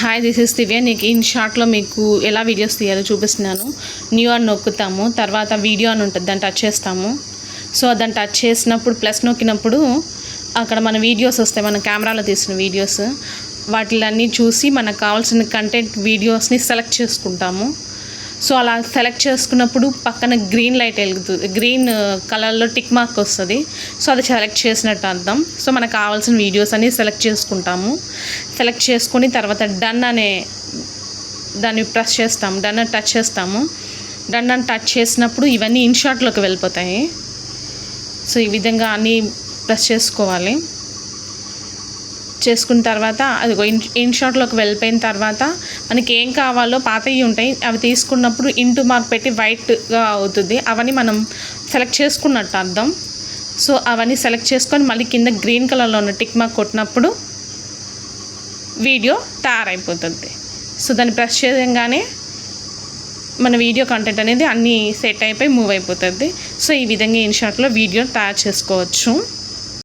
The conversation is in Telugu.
హాయ్ దిస్ ఇస్ దివ్య నీకు ఇన్ షార్ట్లో మీకు ఎలా వీడియోస్ తీయాలో చూపిస్తున్నాను. న్యూ అని నొక్కుతాము తర్వాత వీడియో అని ఉంటుంది దాన్ని టచ్ చేస్తాము. సో దాన్ని టచ్ చేసినప్పుడు ప్లస్ నొక్కినప్పుడు అక్కడ మన వీడియోస్ వస్తాయి మన కెమెరాలో తీసిన వీడియోస్ వాటిలన్నీ చూసి మనకు కావాల్సిన కంటెంట్ వీడియోస్ని సెలెక్ట్ చేసుకుంటాము. సో అలా సెలెక్ట్ చేసుకున్నప్పుడు పక్కన గ్రీన్ లైట్ వెలుగుతుంది గ్రీన్ కలర్లో టిక్ మార్క్ వస్తుంది. సో అది సెలెక్ట్ చేసినట్టు అర్థం. సో మనకు కావాల్సిన వీడియోస్ అన్ని సెలెక్ట్ చేసుకుంటాము. సెలెక్ట్ చేసుకుని తర్వాత డన్ అనే దాన్ని ప్రెస్ చేస్తాము. డన్ అని టచ్ చేస్తాము. డన్ అని టచ్ చేసినప్పుడు ఇవన్నీ ఇన్షాట్లోకి వెళ్ళిపోతాయి. సో ఈ విధంగా అన్నీ ప్రెస్ చేసుకోవాలి. చేసుకున్న తర్వాత అది ఇన్ ఇన్ షాట్లోకి వెళ్ళిపోయిన తర్వాత మనకి ఏం కావాలో పాతవి ఉంటాయి. అవి తీసుకున్నప్పుడు ఇంటూ మార్క్ పెట్టి వైట్గా అవుతుంది. అవన్నీ మనం సెలెక్ట్ చేసుకున్నట్టు అర్థం. సో అవన్నీ సెలెక్ట్ చేసుకొని మళ్ళీ కింద గ్రీన్ కలర్లో ఉన్న టిక్ మార్క్ కొట్టినప్పుడు వీడియో తయారైపోతుంది. సో దాన్ని ప్రెస్ చేయగానే మన వీడియో కంటెంట్ అనేది అన్నీ సెట్ అయిపోయి మూవ్ అయిపోతుంది. సో ఈ విధంగా ఇన్ వీడియో తయారు చేసుకోవచ్చు.